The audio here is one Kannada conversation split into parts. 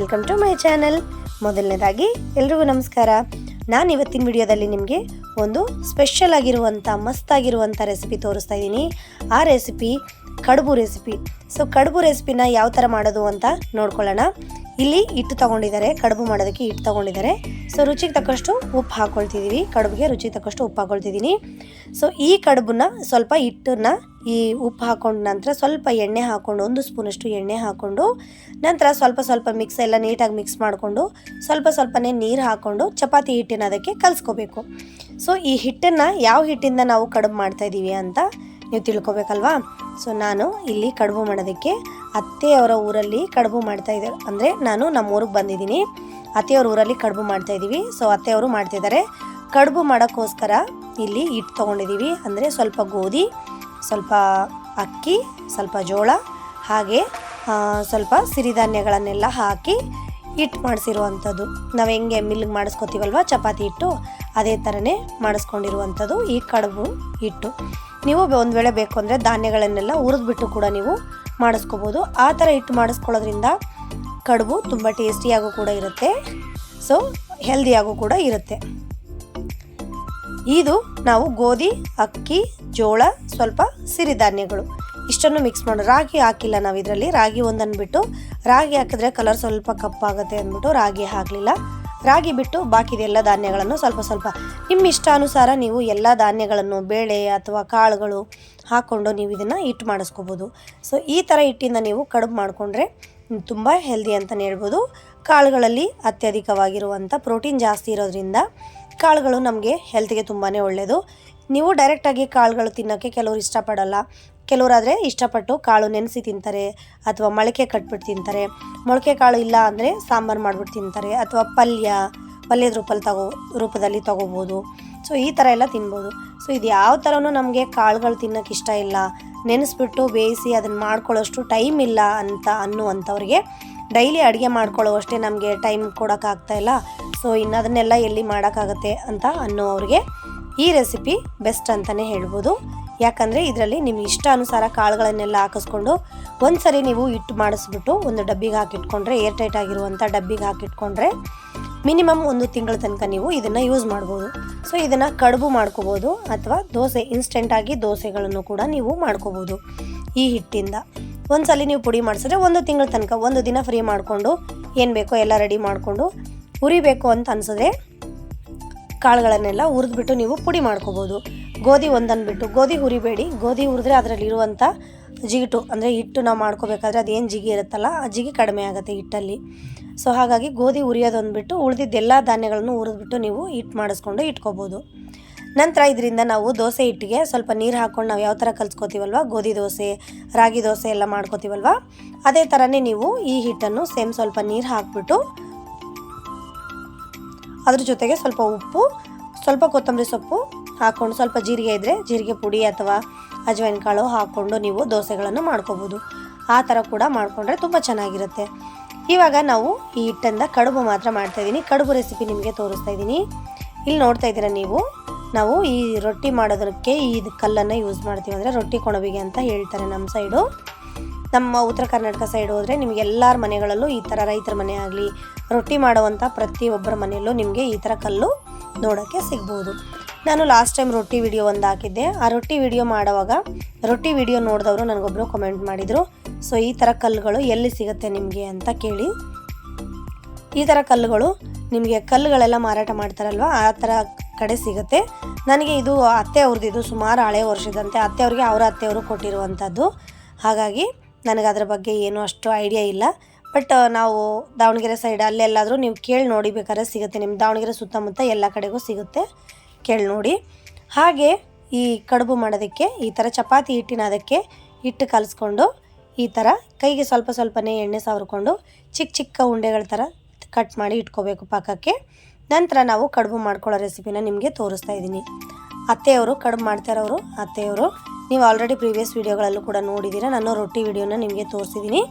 Welcome to my channel. ಮೊದಲನೇದಾಗಿ ಎಲ್ರಿಗೂ ನಮಸ್ಕಾರ. ನಾನು ಇವತ್ತಿನ ವಿಡಿಯೋದಲ್ಲಿ ನಿಮಗೆ ಒಂದು ಸ್ಪೆಷಲ್ ಆಗಿರುವಂಥ ಮಸ್ತಾಗಿರುವಂಥ ರೆಸಿಪಿ ತೋರಿಸ್ತಾ ಇದ್ದೀನಿ. ಆ ರೆಸಿಪಿ ಕಡುಬು ರೆಸಿಪಿ ಸೊ ಕಡುಬು ರೆಸಿಪಿನ ಯಾವ ಥರ ಮಾಡೋದು ಅಂತ ನೋಡ್ಕೊಳ್ಳೋಣ. ಇಲ್ಲಿ ಹಿಟ್ಟು ತಗೊಂಡಿದ್ದಾರೆ, ಕಡುಬು ಮಾಡೋದಕ್ಕೆ ಹಿಟ್ಟು ತಗೊಂಡಿದ್ದಾರೆ. ಸೊ ರುಚಿಗೆ ತಕ್ಕಷ್ಟು ಉಪ್ಪು ಹಾಕ್ಕೊಳ್ತಿದ್ದೀವಿ ಕಡುಬಿಗೆ ರುಚಿಗೆ ತಕ್ಕಷ್ಟು ಉಪ್ಪು ಹಾಕ್ಕೊಳ್ತಿದ್ದೀನಿ ಸೊ ಈ ಕಡುಬನ್ನ ಸ್ವಲ್ಪ ಹಿಟ್ಟನ್ನ ಈ ಉಪ್ಪು ಹಾಕೊಂಡ ನಂತರ ಸ್ವಲ್ಪ ಎಣ್ಣೆ ಹಾಕ್ಕೊಂಡು ಒಂದು ಸ್ಪೂನಷ್ಟು ಎಣ್ಣೆ ಹಾಕ್ಕೊಂಡು ನಂತರ ಸ್ವಲ್ಪ ಸ್ವಲ್ಪ ಮಿಕ್ಸ್ ಎಲ್ಲ ನೀಟಾಗಿ ಮಿಕ್ಸ್ ಮಾಡಿಕೊಂಡು, ಸ್ವಲ್ಪ ಸ್ವಲ್ಪನೇ ನೀರು ಹಾಕ್ಕೊಂಡು ಚಪಾತಿ ಹಿಟ್ಟಿನ ಅದಕ್ಕೆ ಕಲಿಸ್ಕೋಬೇಕು. ಸೊ ಈ ಹಿಟ್ಟನ್ನು ಯಾವ ಹಿಟ್ಟಿಂದ ನಾವು ಕಡುಬು ಮಾಡ್ತಾಯಿದ್ದೀವಿ ಅಂತ ನೀವು ತಿಳ್ಕೊಬೇಕಲ್ವಾ? ಸೊ ನಾನು ಇಲ್ಲಿ ಕಡುಬು ಮಾಡೋದಕ್ಕೆ ಅತ್ತೆಯವರ ಊರಲ್ಲಿ ಕಡುಬು ಮಾಡ್ತಾ ಇದ್ದಾರೆ ಅಂದರೆ ನಾನು ನಮ್ಮ ಊರಿಗೆ ಬಂದಿದ್ದೀನಿ. ಅತ್ತೆಯವ್ರ ಊರಲ್ಲಿ ಕಡುಬು ಮಾಡ್ತಾಯಿದ್ದೀವಿ ಸೊ ಅತ್ತೆಯವರು ಮಾಡ್ತಿದ್ದಾರೆ. ಕಡುಬು ಮಾಡೋಕ್ಕೋಸ್ಕರ ಇಲ್ಲಿ ಹಿಟ್ಟು ತೊಗೊಂಡಿದ್ದೀವಿ. ಅಂದರೆ ಸ್ವಲ್ಪ ಗೋಧಿ ಸ್ವಲ್ಪ ಅಕ್ಕಿ, ಸ್ವಲ್ಪ ಜೋಳ, ಹಾಗೆ ಸ್ವಲ್ಪ ಸಿರಿಧಾನ್ಯಗಳನ್ನೆಲ್ಲ ಹಾಕಿ ಹಿಟ್ಟು ಮಾಡಿಸಿರುವಂಥದ್ದು. ನಾವು ಹೆಂಗೆ ಮಿಲ್ಗೆ ಮಾಡಿಸ್ಕೊತೀವಲ್ವ? ಚಪಾತಿ ಹಿಟ್ಟು, ಅದೇ ಥರನೇ ಮಾಡಿಸ್ಕೊಂಡಿರುವಂಥದ್ದು ಈ ಕಡುಬು ಹಿಟ್ಟು. ನೀವು ಒಂದು ವೇಳೆ ಬೇಕು ಅಂದರೆ ಧಾನ್ಯಗಳನ್ನೆಲ್ಲ ಹುರಿದ್ಬಿಟ್ಟು ಕೂಡ ನೀವು ಮಾಡಿಸ್ಕೋಬೋದು. ಆ ಥರ ಹಿಟ್ಟು ಮಾಡಿಸ್ಕೊಳ್ಳೋದ್ರಿಂದ ಕಡುಬು ತುಂಬ ಟೇಸ್ಟಿಯಾಗೂ ಕೂಡ ಇರುತ್ತೆ. ಸೊ, ಹೆಲ್ದಿಯಾಗೂ ಕೂಡ ಇರುತ್ತೆ. ಇದು ನಾವು ಗೋಧಿ, ಅಕ್ಕಿ, ಜೋಳ ಸ್ವಲ್ಪ ಸಿರಿಧಾನ್ಯಗಳು ಇಷ್ಟನ್ನು ಮಿಕ್ಸ್ ಮಾಡಿ. ರಾಗಿ ಹಾಕಿಲ್ಲ ನಾವು ಇದರಲ್ಲಿ. ರಾಗಿ ಒಂದನ್ನು ಬಿಟ್ಟು ರಾಗಿ ಹಾಕಿದ್ರೆ ಕಲರ್ ಸ್ವಲ್ಪ ಕಪ್ಪಾಗುತ್ತೆ ಅಂದ್ಬಿಟ್ಟು ರಾಗಿ ಹಾಕಲಿಲ್ಲ. ರಾಗಿ ಬಿಟ್ಟು ಬಾಕಿದೆಲ್ಲ ಧಾನ್ಯಗಳನ್ನು ಸ್ವಲ್ಪ ಸ್ವಲ್ಪ. ನಿಮ್ಮ ಇಷ್ಟಾನುಸಾರ ನೀವು ಎಲ್ಲ ಧಾನ್ಯಗಳನ್ನು, ಬೇಳೆ ಅಥವಾ ಕಾಳುಗಳು ಹಾಕ್ಕೊಂಡು ನೀವು ಇದನ್ನು ಹಿಟ್ಟು ಮಾಡಿಸ್ಕೋಬೋದು. ಸೊ ಈ ಥರ ಹಿಟ್ಟಿಂದ ನೀವು ಕಡುಬು ಮಾಡಿಕೊಂಡ್ರೆ ತುಂಬ ಹೆಲ್ದಿ ಅಂತಲೇ ಹೇಳ್ಬೋದು. ಕಾಳುಗಳಲ್ಲಿ ಅತ್ಯಧಿಕವಾಗಿರುವಂಥ ಪ್ರೋಟೀನ್ ಜಾಸ್ತಿ ಇರೋದ್ರಿಂದ ಕಾಳುಗಳು ನಮಗೆ ಹೆಲ್ತ್ಗೆ ತುಂಬಾ ಒಳ್ಳೆಯದು ನೀವು ಡೈರೆಕ್ಟಾಗಿ ಕಾಳುಗಳು ತಿನ್ನೋಕ್ಕೆ ಕೆಲವರು ಇಷ್ಟಪಡಲ್ಲ. ಕೆಲವರಾದರೆ ಇಷ್ಟಪಟ್ಟು ಕಾಳು ನೆನೆಸಿ ತಿಂತಾರೆ, ಅಥವಾ ಮೊಳಕೆ ಕಟ್ಬಿಟ್ಟು ತಿಂತಾರೆ. ಮೊಳಕೆ ಕಾಳು ಇಲ್ಲ ಅಂದರೆ ಸಾಂಬಾರು ಮಾಡಿಬಿಟ್ಟು ತಿಂತಾರೆ, ಅಥವಾ ಪಲ್ಯ, ಪಲ್ಯದ ರೂಪದಲ್ಲಿ ತಗೋ, ರೂಪದಲ್ಲಿ ತಗೋಬೋದು. ಸೊ ಈ ಥರ ಎಲ್ಲ ತಿನ್ಬೋದು. ಸೊ ಇದು ಯಾವ ಥರನೂ ನಮಗೆ ಕಾಳುಗಳು ತಿನ್ನೋಕ್ಕೆ ಇಷ್ಟ ಇಲ್ಲ. ನೆನೆಸ್ಬಿಟ್ಟು ಬೇಯಿಸಿ ಅದನ್ನು ಮಾಡ್ಕೊಳ್ಳೋಷ್ಟು ಟೈಮ್ ಇಲ್ಲ ಅಂತ ಅನ್ನುವಂಥವ್ರಿಗೆ ಡೈಲಿ ಅಡುಗೆ ಮಾಡ್ಕೊಳ್ಳೋವಷ್ಟೇ ನಮಗೆ ಟೈಮ್ ಕೊಡೋಕ್ಕಾಗ್ತಾ ಇಲ್ಲ. ಸೊ ಇನ್ನು ಅದನ್ನೆಲ್ಲ ಎಲ್ಲಿ ಮಾಡೋಕ್ಕಾಗತ್ತೆ ಅಂತ ಅನ್ನೋವ್ರಿಗೆ ಈ ರೆಸಿಪಿ ಬೆಸ್ಟ್ ಅಂತಲೇ ಹೇಳ್ಬೋದು. ಯಾಕಂದರೆ ಇದರಲ್ಲಿ ನಿಮ್ಮ ಇಷ್ಟ ಅನುಸಾರ ಕಾಳುಗಳನ್ನೆಲ್ಲ ಹಾಕಿಸ್ಕೊಂಡು ಒಂದು ಸರಿ ನೀವು ಹಿಟ್ಟು ಮಾಡಿಸ್ಬಿಟ್ಟು ಒಂದು ಡಬ್ಬಿಗೆ ಹಾಕಿಟ್ಕೊಂಡ್ರೆ ಏರ್ ಟೈಟ್ ಆಗಿರುವಂಥ ಡಬ್ಬಿಗೆ ಹಾಕಿಟ್ಕೊಂಡ್ರೆ ಮಿನಿಮಮ್ ಒಂದು ತಿಂಗಳ ತನಕ ನೀವು ಇದನ್ನು ಯೂಸ್ ಮಾಡ್ಬೋದು. ಸೊ ಇದನ್ನು ಕಡುಬು ಮಾಡ್ಕೋಬೋದು ಅಥವಾ ದೋಸೆ ಇನ್ಸ್ಟೆಂಟಾಗಿ ದೋಸೆಗಳನ್ನು ಕೂಡ ನೀವು ಮಾಡ್ಕೋಬೋದು ಈ ಹಿಟ್ಟಿಂದ. ಒಂದ್ಸಲಿ ನೀವು ಪುಡಿ ಮಾಡಿಸಿದ್ರೆ ಒಂದು ತಿಂಗಳ ತನಕ, ಒಂದು ದಿನ ಫ್ರೀ ಮಾಡಿಕೊಂಡು ಏನು ಬೇಕೋ ಎಲ್ಲ ರೆಡಿ ಮಾಡಿಕೊಂಡು ಹುರಿಬೇಕು ಅಂತ ಅನ್ಸಿದ್ರೆ ಕಾಳುಗಳನ್ನೆಲ್ಲ ಹುರಿದ್ಬಿಟ್ಟು ನೀವು ಪುಡಿ ಮಾಡ್ಕೋಬೋದು. ಗೋಧಿ ಒಂದನ್ನು ಬಿಟ್ಟು ಗೋಧಿ ಹುರಿಬೇಡಿ. ಗೋಧಿ ಹುರಿದ್ರೆ ಅದರಲ್ಲಿರುವಂಥ ಜಿಗಿಟು, ಅಂದರೆ ಹಿಟ್ಟು ನಾವು ಮಾಡ್ಕೋಬೇಕಾದ್ರೆ ಅದೇನು ಜಿಗಿ ಇರುತ್ತಲ್ಲ, ಆ ಜಿಗಿ ಕಡಿಮೆ ಆಗುತ್ತೆ ಹಿಟ್ಟಲ್ಲಿ. ಸೊ ಹಾಗಾಗಿ ಗೋಧಿ ಹುರಿಯೋದೊಂದು ಬಿಟ್ಟು ಉಳಿದಿದ್ದೆಲ್ಲ ಧಾನ್ಯಗಳನ್ನು ಹುರಿದ್ಬಿಟ್ಟು ನೀವು ಹಿಟ್ಟು ಮಾಡಿಸ್ಕೊಂಡು ಇಟ್ಕೋಬೋದು. ನಂತರ ಇದರಿಂದ ನಾವು ದೋಸೆ ಹಿಟ್ಟಿಗೆ ಸ್ವಲ್ಪ ನೀರು ಹಾಕ್ಕೊಂಡು ನಾವು ಯಾವ ಥರ ಕಲ್ಸ್ಕೊತೀವಲ್ವ, ಗೋಧಿ ದೋಸೆ, ರಾಗಿ ದೋಸೆ ಎಲ್ಲ ಮಾಡ್ಕೋತೀವಲ್ವ, ಅದೇ ಥರನೇ ನೀವು ಈ ಹಿಟ್ಟನ್ನು ಸೇಮ್ ಸ್ವಲ್ಪ ನೀರು ಹಾಕ್ಬಿಟ್ಟು ಅದ್ರ ಜೊತೆಗೆ ಸ್ವಲ್ಪ ಉಪ್ಪು, ಸ್ವಲ್ಪ ಕೊತ್ತಂಬರಿ ಸೊಪ್ಪು ಹಾಕ್ಕೊಂಡು ಸ್ವಲ್ಪ ಜೀರಿಗೆ ಇದ್ದರೆ ಜೀರಿಗೆ ಪುಡಿ ಅಥವಾ ಅಜ್ವೈನ್ ಕಾಳು ಹಾಕ್ಕೊಂಡು ನೀವು ದೋಸೆಗಳನ್ನು ಮಾಡ್ಕೋಬೋದು. ಆ ಥರ ಕೂಡ ಮಾಡಿಕೊಂಡ್ರೆ ತುಂಬ ಚೆನ್ನಾಗಿರುತ್ತೆ. ಇವಾಗ ನಾವು ಈ ಹಿಟ್ಟಿಂದ ಕಡುಬು ಮಾತ್ರ ಮಾಡ್ತಾಯಿದ್ದೀನಿ ಕಡುಬು ರೆಸಿಪಿ ನಿಮಗೆ ತೋರಿಸ್ತಾ ಇದ್ದೀನಿ ಇಲ್ಲಿ ನೋಡ್ತಾ ಇದ್ದೀರಾ ನೀವು? ನಾವು ಈ ರೊಟ್ಟಿ ಮಾಡೋದಕ್ಕೆ ಈ ಕಲ್ಲನ್ನು ಯೂಸ್ ಮಾಡ್ತೀವಿ ಅಂದರೆ ರೊಟ್ಟಿ ಕೊಣಬಿಗೆ ಅಂತ ಹೇಳ್ತಾರೆ ನಮ್ಮ ಸೈಡು ನಮ್ಮ ಉತ್ತರ ಕರ್ನಾಟಕ ಸೈಡ್ ಹೋದರೆ ನಿಮಗೆ ಎಲ್ಲರ ಮನೆಗಳಲ್ಲೂ ಈ ಥರ ರೈತರ ಮನೆ ಆಗಲಿ, ರೊಟ್ಟಿ ಮಾಡುವಂಥ ಪ್ರತಿಯೊಬ್ಬರ ಮನೆಯಲ್ಲೂ ನಿಮಗೆ ಈ ಥರ ಕಲ್ಲು ನೋಡೋಕ್ಕೆ ಸಿಗ್ಬೋದು. ನಾನು ಲಾಸ್ಟ್ ಟೈಮ್ ರೊಟ್ಟಿ ವಿಡಿಯೋ ಒಂದು ಹಾಕಿದ್ದೆ. ಆ ರೊಟ್ಟಿ ವಿಡಿಯೋ ಮಾಡುವಾಗ ರೊಟ್ಟಿ ವಿಡಿಯೋ ನೋಡಿದವರು ನನಗೊಬ್ಬರು ಕಮೆಂಟ್ ಮಾಡಿದರು ಸೊ ಈ ಥರ ಕಲ್ಲುಗಳು ಎಲ್ಲಿ ಸಿಗುತ್ತೆ ನಿಮಗೆ? ಅಂತ ಕೇಳಿ. ಈ ಥರ ಕಲ್ಲುಗಳು ನಿಮಗೆ ಕಲ್ಲುಗಳೆಲ್ಲ ಮಾರಾಟ ಮಾಡ್ತಾರಲ್ವ, ಆ ಥರ ಕಡೆ ಸಿಗುತ್ತೆ. ನನಗೆ ಇದು ಅತ್ತೆ ಅವ್ರದ್ದು ಇದು ಸುಮಾರು ಹಳೆ ವರ್ಷದಂತೆ ಅತ್ತೆ ಅವ್ರಿಗೆ ಅವರ ಅತ್ತೆಯವರು ಕೊಟ್ಟಿರುವಂಥದ್ದು ಹಾಗಾಗಿ ನನಗೆ ಅದ್ರ ಬಗ್ಗೆ ಏನೂ ಅಷ್ಟು ಐಡಿಯಾ ಇಲ್ಲ. ಬಟ್ ನಾವು ದಾವಣಗೆರೆ ಸೈಡ್ ಅಲ್ಲೆಲ್ಲಾದರೂ ನೀವು ಕೇಳಿ ನೋಡಿ ಬೇಕಾದ್ರೆ ಸಿಗುತ್ತೆ. ನಿಮ್ಮ ದಾವಣಗೆರೆ ಸುತ್ತಮುತ್ತ ಎಲ್ಲ ಕಡೆಗೂ ಸಿಗುತ್ತೆ. ಕೇಳಿ ನೋಡಿ. ಹಾಗೆ ಈ ಕಡುಬು ಮಾಡೋದಕ್ಕೆ, ಈ ಥರ ಚಪಾತಿ ಹಿಟ್ಟಿನ ಅದಕ್ಕೆ ಹಿಟ್ಟು ಕಲಿಸ್ಕೊಂಡು, ಈ ಥರ ಕೈಗೆ ಸ್ವಲ್ಪ ಸ್ವಲ್ಪನೇ ಎಣ್ಣೆ ಸವರ್ಕೊಂಡು ಚಿಕ್ಕ ಚಿಕ್ಕ ಉಂಡೆಗಳ ಥರ ಕಟ್ ಮಾಡಿ ಇಟ್ಕೋಬೇಕು ಪಾಕಕ್ಕೆ. ನಂತರ ನಾವು ಕಡುಬು ಮಾಡ್ಕೊಳ್ಳೋ ರೆಸಿಪಿನ ನಿಮಗೆ ತೋರಿಸ್ತಾ ಇದ್ದೀನಿ. ಅತ್ತೆಯವರು ಕಡುಬು ಮಾಡ್ತಾ ಇರೋರು, ಅತ್ತೆಯವರು ನೀವು ಆಲ್ರೆಡಿ ಪ್ರೀವಿಯಸ್ ವೀಡಿಯೋಗಳಲ್ಲೂ ಕೂಡ ನೋಡಿದ್ದೀರಾ. ನಾನು ರೊಟ್ಟಿ ವಿಡಿಯೋನ ನಿಮಗೆ ತೋರಿಸಿದ್ದೀನಿ.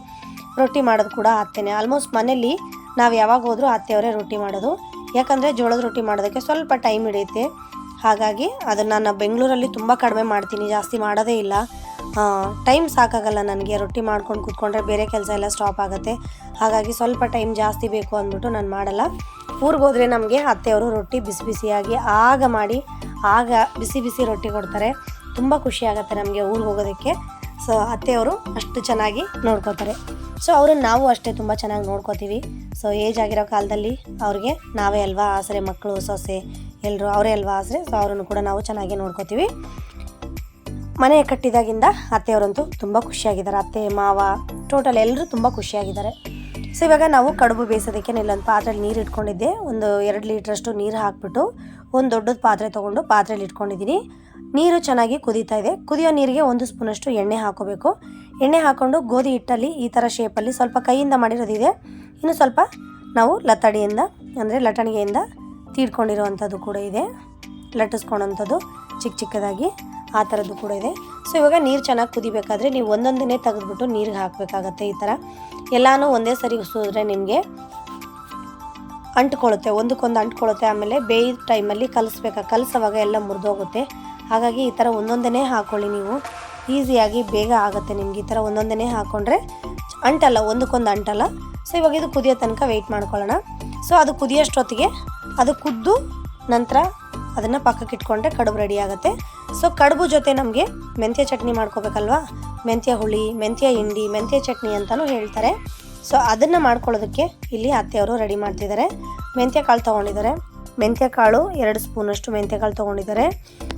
ರೊಟ್ಟಿ ಮಾಡೋದು ಕೂಡ ಆಗ್ತೇನೆ ಆಲ್ಮೋಸ್ಟ್ ಮನೇಲಿ ನಾವು ಯಾವಾಗ ಹೋದರೂ ಅತ್ತೆಯವರೇ ರೊಟ್ಟಿ ಮಾಡೋದು. ಯಾಕಂದರೆ ಜೋಳದ ರೊಟ್ಟಿ ಮಾಡೋದಕ್ಕೆ ಸ್ವಲ್ಪ ಟೈಮ್ ಹಿಡಿಯುತ್ತೆ. ಹಾಗಾಗಿ ಅದನ್ನು ನಾನು ಬೆಂಗಳೂರಲ್ಲಿ ತುಂಬ ಕಡಿಮೆ ಮಾಡ್ತೀನಿ. ಜಾಸ್ತಿ ಮಾಡೋದೇ ಇಲ್ಲ. ಟೈಮ್ ಸಾಕಾಗಲ್ಲ ನನಗೆ. ರೊಟ್ಟಿ ಮಾಡ್ಕೊಂಡು ಕೂತ್ಕೊಂಡ್ರೆ ಬೇರೆ ಕೆಲಸ ಎಲ್ಲ ಸ್ಟಾಪ್ ಆಗುತ್ತೆ. ಹಾಗಾಗಿ ಸ್ವಲ್ಪ ಟೈಮ್ ಜಾಸ್ತಿ ಬೇಕು ಅಂದ್ಬಿಟ್ಟು ನಾನು ಮಾಡಲ್ಲ. ಊರಿಗೆ ಹೋದರೆ ನಮಗೆ ಅತ್ತೆಯವರು ರೊಟ್ಟಿ ಬಿಸಿ ಬಿಸಿಯಾಗಿ ಆಗ ಮಾಡಿ, ಆಗ ಬಿಸಿ ಬಿಸಿ ರೊಟ್ಟಿ ಕೊಡ್ತಾರೆ. ತುಂಬ ಖುಷಿ ಆಗುತ್ತೆ ನಮಗೆ ಊರಿಗೆ ಹೋಗೋದಕ್ಕೆ. ಸೊ ಅತ್ತೆಯವರು ಅಷ್ಟು ಚೆನ್ನಾಗಿ ನೋಡ್ಕೋತಾರೆ. ಸೊ ಅವ್ರನ್ನ ನಾವು ಅಷ್ಟೇ ತುಂಬ ಚೆನ್ನಾಗಿ ನೋಡ್ಕೋತೀವಿ. ಸೊ ಏಜ್ ಆಗಿರೋ ಕಾಲದಲ್ಲಿ ಅವ್ರಿಗೆ ನಾವೇ ಅಲ್ವಾ ಆಸರೆ ಮಕ್ಕಳು ಸೊಸೆ ಎಲ್ಲರೂ ಅವರೇ ಅಲ್ವಾ ಆಸರೆ? ಸೊ ಅವ್ರನ್ನು ಕೂಡ ನಾವು ಚೆನ್ನಾಗಿ ನೋಡ್ಕೋತೀವಿ. ಮನೆ ಕಟ್ಟಿದಾಗಿಂದ ಅತ್ತೆಯವರಂತೂ ತುಂಬ ಖುಷಿಯಾಗಿದ್ದಾರೆ. ಅತ್ತೆ, ಮಾವ ಟೋಟಲ್ ಎಲ್ಲರೂ ತುಂಬ ಖುಷಿಯಾಗಿದ್ದಾರೆ. ಸೊ ಇವಾಗ ನಾವು ಕಡುಬು ಬೇಯಿಸೋದಕ್ಕೆ ಇಲ್ಲೊಂದು ಪಾತ್ರೆಲಿ ನೀರು ಇಟ್ಕೊಂಡಿದ್ದೆ. ಒಂದು ಎರಡು ಲೀಟ್ರಷ್ಟು ನೀರು ಹಾಕ್ಬಿಟ್ಟು ಒಂದು ದೊಡ್ಡದು ಪಾತ್ರೆ ತೊಗೊಂಡು ಪಾತ್ರೆಯಲ್ಲಿ ಇಟ್ಕೊಂಡಿದ್ದೀನಿ ನೀರು ಚೆನ್ನಾಗಿ ಕುದೀತಾ ಇದೆ. ಕುದಿಯೋ ನೀರಿಗೆ ಒಂದು ಸ್ಪೂನಷ್ಟು ಎಣ್ಣೆ ಹಾಕೋಬೇಕು. ಎಣ್ಣೆ ಹಾಕ್ಕೊಂಡು ಗೋಧಿ ಹಿಟ್ಟಲ್ಲಿ ಈ ಥರ ಶೇಪಲ್ಲಿ ಸ್ವಲ್ಪ ಕೈಯಿಂದ ಮಾಡಿರೋದಿದೆ. ಇನ್ನು ಸ್ವಲ್ಪ ನಾವು ಲತಡಿಯಿಂದ, ಅಂದರೆ ಲಟಣಿಗೆಯಿಂದ ತೀಡ್ಕೊಂಡಿರೋವಂಥದ್ದು ಕೂಡ ಇದೆ. ಲಟ್ಟಿಸ್ಕೊಳೋಂಥದ್ದು ಚಿಕ್ಕ ಚಿಕ್ಕದಾಗಿ. ಆ ಥರದ್ದು ಕೂಡ ಇದೆ. ಸೊ ಇವಾಗ ನೀರು ಚೆನ್ನಾಗಿ ಕುದಿಬೇಕಾದ್ರೆ ನೀವು ಒಂದೊಂದನ್ನೇ ತೆಗೆದುಬಿಟ್ಟು ನೀರಿಗೆ ಹಾಕಬೇಕಾಗತ್ತೆ ಈ ಥರ. ಎಲ್ಲನೂ ಒಂದೇ ಸರಿ ಉಸಿದ್ರೆ ನಿಮಗೆ ಅಂಟ್ಕೊಳ್ಳುತ್ತೆ, ಒಂದಕ್ಕೊಂದು ಅಂಟ್ಕೊಳ್ಳುತ್ತೆ, ಆಮೇಲೆ ಬೇಯ್ದ ಟೈಮಲ್ಲಿ ಕಲಿಸ್ಬೇಕಾ, ಕಲಿಸೋವಾಗ ಎಲ್ಲ ಮುರಿದೋಗುತ್ತೆ. ಹಾಗಾಗಿ ಈ ಥರ ಒಂದೊಂದನ್ನೇ ಹಾಕ್ಕೊಳ್ಳಿ ನೀವು. ಈಸಿಯಾಗಿ ಬೇಗ ಆಗುತ್ತೆ ನಿಮಗೆ ಈ ಥರ ಒಂದೊಂದನ್ನೇ ಹಾಕ್ಕೊಂಡ್ರೆ ಅಂಟಲ್ಲ, ಒಂದಕ್ಕೊಂದು ಅಂಟಲ್ಲ. ಸೊ ಇವಾಗ ಇದು ಕುದಿಯೋ ತನಕ ವೆಯ್ಟ್ ಮಾಡ್ಕೊಳ್ಳೋಣ. ಸೊ ಅದು ಕುದಿಯೋಷ್ಟೊತ್ತಿಗೆ ಅದು ಕುದ್ದು ನಂತರ ಅದನ್ನು ಪಕ್ಕಕ್ಕೆ ಇಟ್ಕೊಂಡ್ರೆ ಕಡುಬು ರೆಡಿ ಆಗುತ್ತೆ. ಸೊ ಕಡುಬು ಜೊತೆ ನಮಗೆ ಮೆಂತ್ಯ ಚಟ್ನಿ ಮಾಡ್ಕೋಬೇಕಲ್ವಾ? ಮೆಂತ್ಯ ಹುಳಿ, ಮೆಂತ್ಯ ಹಿಂಡಿ, ಮೆಂತ್ಯ ಚಟ್ನಿ ಅಂತಲೂ ಹೇಳ್ತಾರೆ. ಸೊ ಅದನ್ನು ಮಾಡ್ಕೊಳ್ಳೋದಕ್ಕೆ ಇಲ್ಲಿ ಅತ್ತೆಯವರು ರೆಡಿ ಮಾಡ್ತಿದ್ದಾರೆ. ಮೆಂತ್ಯ ಕಾಳು ತೊಗೊಂಡಿದ್ದಾರೆ. ಮೆಂತ್ಯ ಕಾಳು ಎರಡು ಸ್ಪೂನಷ್ಟು ಮೆಂತ್ಯ ಕಾಳು ತೊಗೊಂಡಿದ್ದಾರೆ.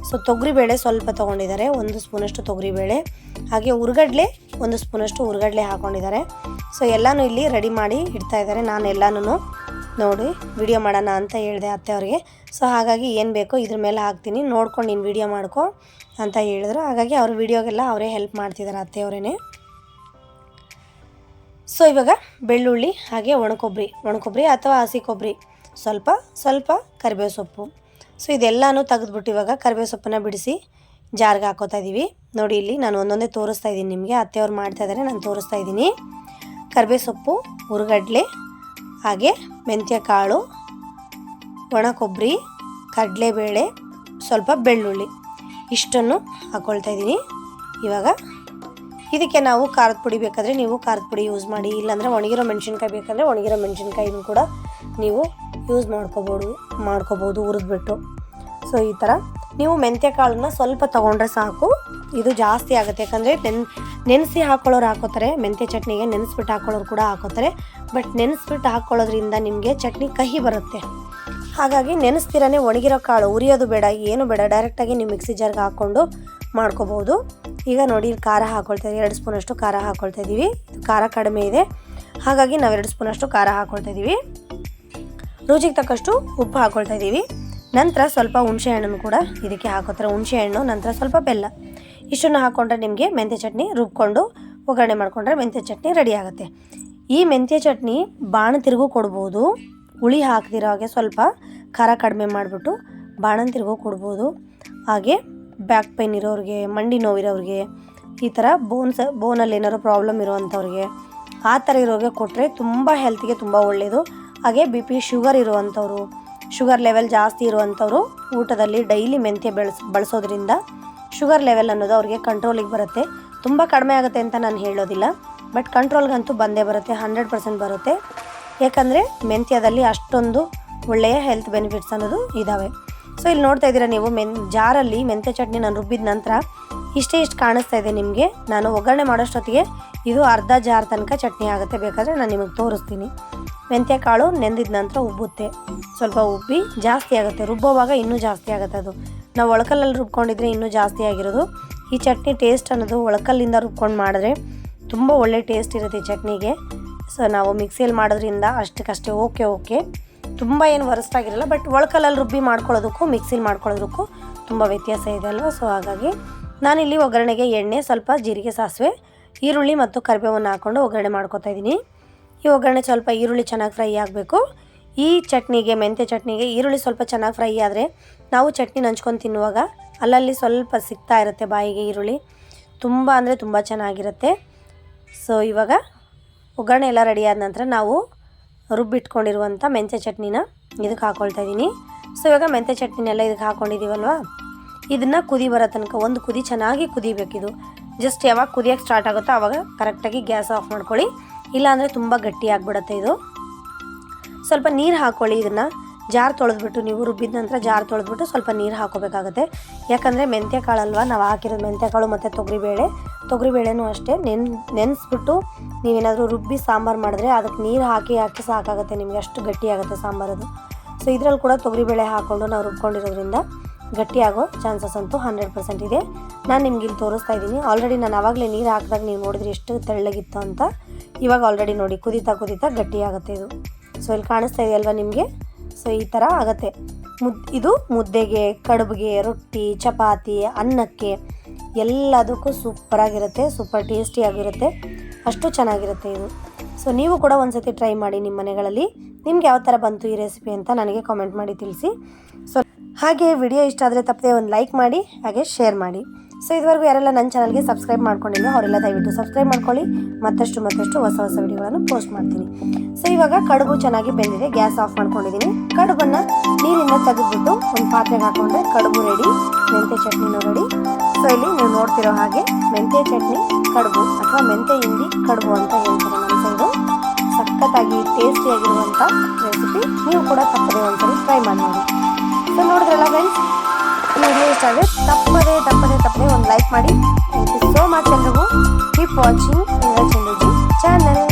ಸೊ ತೊಗರಿಬೇಳೆ ಸ್ವಲ್ಪ ತೊಗೊಂಡಿದ್ದಾರೆ. ಒಂದು ಸ್ಪೂನಷ್ಟು ತೊಗರಿಬೇಳೆ. ಹಾಗೆ ಉರ್ಗಡ್ಲೆ ಒಂದು ಸ್ಪೂನಷ್ಟು ಉರ್ಗಡ್ಲೆ ಹಾಕ್ಕೊಂಡಿದ್ದಾರೆ ಸೊ ಎಲ್ಲನೂ ಇಲ್ಲಿ ರೆಡಿ ಮಾಡಿ ಇಡ್ತಾ ಇದ್ದಾರೆ ನಾನು ಎಲ್ಲನೂ ನೋಡಿ ವಿಡಿಯೋ ಮಾಡೋಣ ಅಂತ ಹೇಳಿದೆ ಅತ್ತೆಯವ್ರಿಗೆ. ಸೊ ಹಾಗಾಗಿ ಏನು ಬೇಕೋ ಇದ್ರ ಮೇಲೆ ಹಾಕ್ತೀನಿ. ನೋಡ್ಕೊಂಡು ನೀನು ವಿಡಿಯೋ ಮಾಡ್ಕೊ ಅಂತ ಹೇಳಿದ್ರು. ಹಾಗಾಗಿ ಅವ್ರ ವಿಡಿಯೋಗೆಲ್ಲ ಅವರೇ ಹೆಲ್ಪ್ ಮಾಡ್ತಿದ್ದಾರೆ ಅತ್ತೆಯವರೇ ಸೊ ಇವಾಗ ಬೆಳ್ಳುಳ್ಳಿ, ಹಾಗೆ ಒಣಕೊಬ್ಬರಿ ಒಣಕೊಬ್ಬರಿ ಅಥವಾ ಹಸಿ ಕೊಬ್ಬರಿ ಸ್ವಲ್ಪ ಸ್ವಲ್ಪ ಕರಿಬೇವು ಸೊಪ್ಪು. ಸೊ ಇದೆಲ್ಲನೂ ತೆಗೆದ್ಬಿಟ್ಟು ಇವಾಗ ಕರಿಬೇವು ಸೊಪ್ಪನ್ನ ಬಿಡಿಸಿ ಜಾರ್ಗೆ ಹಾಕೋತಾ ಇದ್ದೀವಿ ನೋಡಿ, ಇಲ್ಲಿ ನಾನು ಒಂದೊಂದೇ ತೋರಿಸ್ತಾ ಇದ್ದೀನಿ ನಿಮಗೆ. ಅತ್ತೆಯವ್ರು ಮಾಡ್ತಾ ಇದ್ದಾರೆ ನಾನು ತೋರಿಸ್ತಾ ಇದ್ದೀನಿ ಕರಿಬೇವು ಸೊಪ್ಪು ಹುರುಗಡ್ಲೆ ಹಾಗೆ ಮೆಂತ್ಯ ಕಾಳು ಒಣ ಕೊಬ್ಬರಿ ಕಡಲೆಬೇಳೆ, ಸ್ವಲ್ಪ ಬೆಳ್ಳುಳ್ಳಿ. ಇಷ್ಟನ್ನು ಹಾಕ್ಕೊಳ್ತಾ ಇದ್ದೀನಿ. ಇವಾಗ ಇದಕ್ಕೆ ನಾವು ಖಾರದ ಪುಡಿ ಬೇಕಾದರೆ ನೀವು ಖಾರದ ಪುಡಿ ಯೂಸ್ ಮಾಡಿ, ಇಲ್ಲಾಂದರೆ ಒಣಗಿರೋ ಮೆಣಸಿನ್ಕಾಯಿ ಬೇಕಂದರೆ ಒಣಗಿರೋ ಮೆಣಸಿನ್ಕಾಯಿನೂ ಕೂಡ ನೀವು ಯೂಸ್ ಮಾಡ್ಕೋಬೋದು ಮಾಡ್ಕೋಬೋದು, ಹುರಿದ್ಬಿಟ್ಟು. ಸೊ ಈ ಥರ ನೀವು ಮೆಂತ್ಯ ಕಾಳನ್ನ ಸ್ವಲ್ಪ ತೊಗೊಂಡ್ರೆ ಸಾಕು. ಇದು ಜಾಸ್ತಿ ಆಗುತ್ತೆ. ಯಾಕಂದರೆ ನೆನ್, ನೆನೆಸಿ ಹಾಕ್ಕೊಳ್ಳೋರು ಹಾಕೋತಾರೆ, ಮೆಂತ್ಯ ಚಟ್ನಿಗೆ ನೆನೆಸ್ಬಿಟ್ಟು ಹಾಕೊಳ್ಳೋರು ಕೂಡ ಹಾಕೋತಾರೆ. ಬಟ್ ನೆನೆಸ್ಬಿಟ್ಟು ಹಾಕ್ಕೊಳ್ಳೋದ್ರಿಂದ ನಿಮಗೆ ಚಟ್ನಿ ಕಹಿ ಬರುತ್ತೆ. ಹಾಗಾಗಿ ನೆನೆಸ್ತಿರನೇ ಒಣಗಿರೋ ಕಾಳು, ಉರಿಯೋದು ಬೇಡ, ಏನು ಬೇಡ ಡೈರೆಕ್ಟಾಗಿ ನೀವು ಮಿಕ್ಸಿ ಜಾರ್ಗೆ ಹಾಕ್ಕೊಂಡು ಮಾಡ್ಕೋಬೋದು. ಈಗ ನೋಡಿ ಖಾರ ಹಾಕ್ಕೊಳ್ತಾ ಇದ್ದೀವಿ ಎರಡು ಸ್ಪೂನಷ್ಟು ಖಾರ ಹಾಕ್ಕೊಳ್ತಾ ಇದ್ದೀವಿ ಖಾರ ಕಡಿಮೆ ಇದೆ. ಹಾಗಾಗಿ ನಾವು ಎರಡು ಸ್ಪೂನಷ್ಟು ಖಾರ ಹಾಕ್ಕೊಳ್ತಾ ಇದ್ದೀವಿ ರುಚಿಗೆ ತಕ್ಕಷ್ಟು ಉಪ್ಪು ಹಾಕ್ಕೊಳ್ತಾ ಇದ್ದೀವಿ ನಂತರ ಸ್ವಲ್ಪ ಹುಣಸೆ ಹಣ್ಣನ್ನು ಕೂಡ ಇದಕ್ಕೆ ಹಾಕೋತಾರೆ. ಹುಣಸೆ ಹಣ್ಣು, ನಂತರ ಸ್ವಲ್ಪ ಬೆಲ್ಲ. ಇಷ್ಟನ್ನು ಹಾಕ್ಕೊಂಡ್ರೆ ನಿಮಗೆ ಮೆಂತ್ಯ ಚಟ್ನಿ ರುಬ್ಕೊಂಡು ಒಗ್ಗರಣೆ ಮಾಡಿಕೊಂಡ್ರೆ ಮೆಂತ್ಯ ಚಟ್ನಿ ರೆಡಿ ಆಗುತ್ತೆ. ಈ ಮೆಂತ್ಯ ಚಟ್ನಿ ಬಾಣ ತಿರುಗು ಕೊಡ್ಬೋದು. ಹುಳಿ ಹಾಕ್ದಿರೋ ಹಾಗೆ ಸ್ವಲ್ಪ ಖಾರ ಕಡಿಮೆ ಮಾಡಿಬಿಟ್ಟು ಬಾಣನ ತಿರುಗು ಕೊಡ್ಬೋದು. ಹಾಗೆ ಬ್ಯಾಕ್ ಪೈನ್ ಇರೋರಿಗೆ, ಮಂಡಿ ನೋವಿರೋರಿಗೆ ಈ ಥರ ಬೋನ್ಸ್ ಬೋನಲ್ಲಿ ಏನಾದ್ರು ಪ್ರಾಬ್ಲಮ್ ಇರುವಂಥವ್ರಿಗೆ ಆ ಥರ ಇರೋರಿಗೆ ಕೊಟ್ಟರೆ ತುಂಬ ಹೆಲ್ತ್ಗೆ ತುಂಬ ಒಳ್ಳೆಯದು ಹಾಗೆ ಬಿ ಪಿ ಶುಗರ್ ಇರುವಂಥವ್ರು ಶುಗರ್ ಲೆವೆಲ್ ಜಾಸ್ತಿ ಇರುವಂಥವ್ರು ಊಟದಲ್ಲಿ ಡೈಲಿ ಮೆಂತ್ಯ ಬೆಳೆಸ್, ಬಳಸೋದ್ರಿಂದ ಶುಗರ್ ಲೆವೆಲ್ ಅನ್ನೋದು ಅವ್ರಿಗೆ ಕಂಟ್ರೋಲಿಗೆ ಬರುತ್ತೆ. ತುಂಬ ಕಡಿಮೆ ಆಗುತ್ತೆ ಅಂತ ನಾನು ಹೇಳೋದಿಲ್ಲ. ಬಟ್ ಕಂಟ್ರೋಲ್ಗಂತೂ ಬಂದೇ ಬರುತ್ತೆ ಹಂಡ್ರೆಡ್ ಪರ್ಸೆಂಟ್ ಬರುತ್ತೆ. ಏಕೆಂದರೆ ಮೆಂತ್ಯದಲ್ಲಿ ಅಷ್ಟೊಂದು ಒಳ್ಳೆಯ ಹೆಲ್ತ್ ಬೆನಿಫಿಟ್ಸ್ ಅನ್ನೋದು ಇದ್ದಾವೆ ಸೊ ಇಲ್ಲಿ ನೋಡ್ತಾ ಇದ್ದೀರಾ ನೀವು, ಮೆನ್ ಜಾರಲ್ಲಿ ಮೆಂತ್ಯ ಚಟ್ನಿ ನಾನು ರುಬ್ಬಿದ ನಂತರ ಇಷ್ಟೇ ಇಷ್ಟು ಕಾಣಿಸ್ತಾ ಇದೆ ನಿಮಗೆ. ನಾನು ಒಗ್ಗರಣೆ ಮಾಡೋಷ್ಟೊತ್ತಿಗೆ ಇದು ಅರ್ಧ ಜಾರ್ ತನಕ ಚಟ್ನಿ ಆಗುತ್ತೆ. ಬೇಕಾದರೆ ನಾನು ನಿಮಗೆ ತೋರಿಸ್ತೀನಿ. ಮೆಂತ್ಯ ಕಾಳು ನೆಂದಿದ ನಂತರ ಉಬ್ಬುತ್ತೆ. ಸ್ವಲ್ಪ ಉಬ್ಬಿ ಜಾಸ್ತಿ ಆಗುತ್ತೆ. ರುಬ್ಬೋವಾಗ ಇನ್ನೂ ಜಾಸ್ತಿ ಆಗುತ್ತೆ ಅದು. ನಾವು ಒಳಕಲ್ಲಲ್ಲಿ ರುಬ್ಕೊಂಡಿದ್ರೆ ಇನ್ನೂ ಜಾಸ್ತಿ ಆಗಿರೋದು. ಈ ಚಟ್ನಿ ಟೇಸ್ಟ್ ಅನ್ನೋದು ಒಳಕಲ್ಲಿಂದ ರುಬ್ಕೊಂಡು ಮಾಡಿದ್ರೆ ತುಂಬ ಒಳ್ಳೆ ಟೇಸ್ಟ್ ಇರುತ್ತೆ ಈ ಚಟ್ನಿಗೆ. ಸೊ ನಾವು ಮಿಕ್ಸಿಯಲ್ಲಿ ಮಾಡೋದ್ರಿಂದ ಅಷ್ಟಕ್ಕಷ್ಟೇ ಓಕೆ ಓಕೆ ತುಂಬ ಏನು ವರ್ಸ್ಟಾಗಿರಲ್ಲ ಬಟ್ ಒಳಕಲ್ಲಲ್ಲಿ ರುಬ್ಬಿ ಮಾಡ್ಕೊಳ್ಳೋದಕ್ಕೂ ಮಿಕ್ಸಿಲಿ ಮಾಡ್ಕೊಳ್ಳೋದಕ್ಕೂ ತುಂಬ ವ್ಯತ್ಯಾಸ ಇದೆ ಅಲ್ವ? ಸೊ ಹಾಗಾಗಿ ನಾನಿಲ್ಲಿ ಒಗ್ಗರಣೆಗೆ ಎಣ್ಣೆ, ಸ್ವಲ್ಪ ಜೀರಿಗೆ, ಸಾಸಿವೆ, ಈರುಳ್ಳಿ ಮತ್ತು ಕರಿಬೇವನ್ನು ಹಾಕ್ಕೊಂಡು ಒಗ್ಗರಣೆ ಮಾಡ್ಕೊತಾ ಇದ್ದೀನಿ. ಈ ಒಗ್ಗರಣೆ ಸ್ವಲ್ಪ ಈರುಳ್ಳಿ ಚೆನ್ನಾಗಿ ಫ್ರೈ ಆಗಬೇಕು. ಈ ಚಟ್ನಿಗೆ, ಮೆಂತ್ಯ ಚಟ್ನಿಗೆ ಈರುಳ್ಳಿ ಸ್ವಲ್ಪ ಚೆನ್ನಾಗಿ ಫ್ರೈ ಆದರೆ ನಾವು ಚಟ್ನಿ ನಂಚ್ಕೊಂಡು ತಿನ್ನುವಾಗ ಅಲ್ಲಲ್ಲಿ ಸ್ವಲ್ಪ ಸಿಗ್ತಾ ಇರುತ್ತೆ ಬಾಯಿಗೆ ಈರುಳ್ಳಿ. ತುಂಬ ಅಂದರೆ ತುಂಬ ಚೆನ್ನಾಗಿರುತ್ತೆ. ಸೊ ಇವಾಗ ಒಗ್ಗರಣೆ ಎಲ್ಲ ರೆಡಿ ಆದ ನಂತರ ನಾವು ರುಬ್ಬಿಟ್ಕೊಂಡಿರುವಂಥ ಮೆಂತ್ಯ ಚಟ್ನಿನ ಇದಕ್ಕೆ ಹಾಕ್ಕೊಳ್ತಾ ಇದ್ದೀನಿ ಸೊ ಇವಾಗ ಮೆಂತ್ಯ ಚಟ್ನಿನೆಲ್ಲ ಇದಕ್ಕೆ ಹಾಕ್ಕೊಂಡಿದ್ದೀವಲ್ವ ಇದನ್ನು ಕುದಿ ಬರೋ ತನಕ, ಒಂದು ಕುದಿ ಚೆನ್ನಾಗಿ ಕುದಿಬೇಕಿದು ಜಸ್ಟ್ ಯಾವಾಗ ಕುದಿಯೋಕ್ಕೆ ಸ್ಟಾರ್ಟ್ ಆಗುತ್ತೋ ಆವಾಗ ಕರೆಕ್ಟಾಗಿ ಗ್ಯಾಸ್ ಆಫ್ ಮಾಡ್ಕೊಳ್ಳಿ. ಇಲ್ಲಾಂದರೆ ತುಂಬ ಗಟ್ಟಿ ಆಗಿಬಿಡುತ್ತೆ ಇದು. ಸ್ವಲ್ಪ ನೀರು ಹಾಕ್ಕೊಳ್ಳಿ ಇದನ್ನು. ಜಾರ್ ತೊಳೆದ್ಬಿಟ್ಟು ನೀವು ರುಬ್ಬಿದ ನಂತರ ಜಾರ್ ತೊಳೆದ್ಬಿಟ್ಟು ಸ್ವಲ್ಪ ನೀರು ಹಾಕೋಬೇಕಾಗುತ್ತೆ. ಯಾಕಂದರೆ ಮೆಂತ್ಯ ಕಾಳಲ್ವ ನಾವು ಹಾಕಿರೋದು ಮೆಂತ್ಯ ಕಾಳು ಮತ್ತು ತೊಗರಿಬೇಳೆ. ತೊಗರಿಬೇಳೆನೂ ಅಷ್ಟೇ. ನೆನ್, ನೆನೆಸ್ಬಿಟ್ಟು ನೀವೇನಾದರೂ ರುಬ್ಬಿ ಸಾಂಬಾರು ಮಾಡಿದ್ರೆ ಅದಕ್ಕೆ ನೀರು ಹಾಕಿ ಹಾಕಿ ಸಾಕಾಗುತ್ತೆ ನಿಮಗೆ, ಅಷ್ಟು ಗಟ್ಟಿಯಾಗುತ್ತೆ ಸಾಂಬಾರದು. ಸೊ ಇದರಲ್ಲಿ ಕೂಡ ತೊಗರಿಬೇಳೆ ಹಾಕ್ಕೊಂಡು ನಾವು ರುಬ್ಕೊಂಡಿರೋದ್ರಿಂದ ಗಟ್ಟಿಯಾಗೋ ಚಾನ್ಸಸ್ ಅಂತೂ ಹಂಡ್ರೆಡ್ ಪರ್ಸೆಂಟ್ ಇದೆ. ನಾನು ನಿಮ್ಗೆ ಇಲ್ಲಿ ತೋರಿಸ್ತಾ ಇದ್ದೀನಿ. ಆಲ್ರೆಡಿ ನಾನು ಆವಾಗಲೇ ನೀರು ಹಾಕಿದಾಗ ನೀವು ನೋಡಿದ್ರೆ ಎಷ್ಟು ತೆಳ್ಳಗಿತ್ತು ಅಂತ. ಇವಾಗ ಆಲ್ರೆಡಿ ನೋಡಿ, ಕುದೀತಾ ಕುದೀತಾ ಗಟ್ಟಿಯಾಗುತ್ತೆ ಇದು. ಸೊ ಇಲ್ಲಿ ಕಾಣಿಸ್ತಾ ಇದೆಯಲ್ವಾ ನಿಮಗೆ? ಸೊ ಈ ಥರ ಆಗುತ್ತೆ. ಮುದ್, ಇದು ಮುದ್ದೆಗೆ, ಕಡುಬಿಗೆ, ರೊಟ್ಟಿ, ಚಪಾತಿ, ಅನ್ನಕ್ಕೆ ಎಲ್ಲದಕ್ಕೂ ಸೂಪರಾಗಿರುತ್ತೆ ಸೂಪರ್ ಟೇಸ್ಟಿಯಾಗಿರುತ್ತೆ ಅಷ್ಟು ಚೆನ್ನಾಗಿರುತ್ತೆ ಇದು. ಸೊ ನೀವು ಕೂಡ ಒಂದ್ಸತಿ ಟ್ರೈ ಮಾಡಿ ನಿಮ್ಮ ಮನೆಗಳಲ್ಲಿ. ನಿಮ್ಗೆ ಯಾವ ಥರ ಬಂತು ಈ ರೆಸಿಪಿ ಅಂತ ನನಗೆ ಕಾಮೆಂಟ್ ಮಾಡಿ ತಿಳಿಸಿ. ಸೊ ಹಾಗೆ ವಿಡಿಯೋ ಇಷ್ಟ ಆದರೆ ತಪ್ಪದೆ ಒಂದು ಲೈಕ್ ಮಾಡಿ, ಹಾಗೆ ಶೇರ್ ಮಾಡಿ. ಸೊ ಇದುವರೆಗೂ ಯಾರೆಲ್ಲ ನನ್ನ ಚಾನಲ್ಗೆ ಸಬ್ಸ್ಕ್ರೈಬ್ ಮಾಡ್ಕೊಂಡಿಲ್ಲ ಅವರೆಲ್ಲ ದಯವಿಟ್ಟು ಸಬ್ಸ್ಕ್ರೈಬ್ ಮಾಡ್ಕೊಳ್ಳಿ. ಮತ್ತಷ್ಟು ಮತ್ತಷ್ಟು ಹೊಸ ಹೊಸ ವಿಡಿಯೋಗಳನ್ನು ಪೋಸ್ಟ್ ಮಾಡ್ತೀನಿ. ಸೊ ಇವಾಗ ಕಡುಬು ಚೆನ್ನಾಗಿ ಬೆಂದಿದೆ. ಗ್ಯಾಸ್ ಆಫ್ ಮಾಡ್ಕೊಂಡಿದ್ದೀನಿ. ಕಡುಬನ್ನು ನೀರಿಂದ ತೆಗೆದುಬಿಟ್ಟು ಒಂದು ಪಾತ್ರೆಗೆ ಹಾಕೊಂಡ್ರೆ ಕಡುಬು ರೆಡಿ ಮೆಂತ್ಯ ಚಟ್ನಿನೂ ರೆಡಿ ಸೊ ಇಲ್ಲಿ ನೀವು ನೋಡ್ತಿರೋ ಹಾಗೆ ಮೆಂತ್ಯ ಚಟ್ನಿ, ಕಡುಬು ಅಥವಾ ಮೆಂತ್ಯ ಹಿಂಡಿ, ಕಡುಬು ಅಂತ ಹೇಳ್ತಾರೆ ನಮ್ಮ ಸೈಡು ಸಖತ್ತಾಗಿ ಟೇಸ್ಟಿಯಾಗಿರುವಂಥ ರೆಸಿಪಿ ನೀವು ಕೂಡ ತಪ್ಪದೆ ಒಂದ್ಸರಿ ಟ್ರೈ ಮಾಡಿ ನೋಡಿ. ಸೊ ನೋಡಿದ್ರಲ್ಲ ವಿಡಿಯೋ ಇಷ್ಟ ಆದರೆ ತಪ್ಪದೇ ತಪ್ಪದೇ ತಪ್ಪದೇ ಒಂದು ಲೈಕ್ ಮಾಡಿ. ಥ್ಯಾಂಕ್ ಯು ಸೋ ಮಚ್ ಎಲ್ರಿಗೂ. Keep watching channel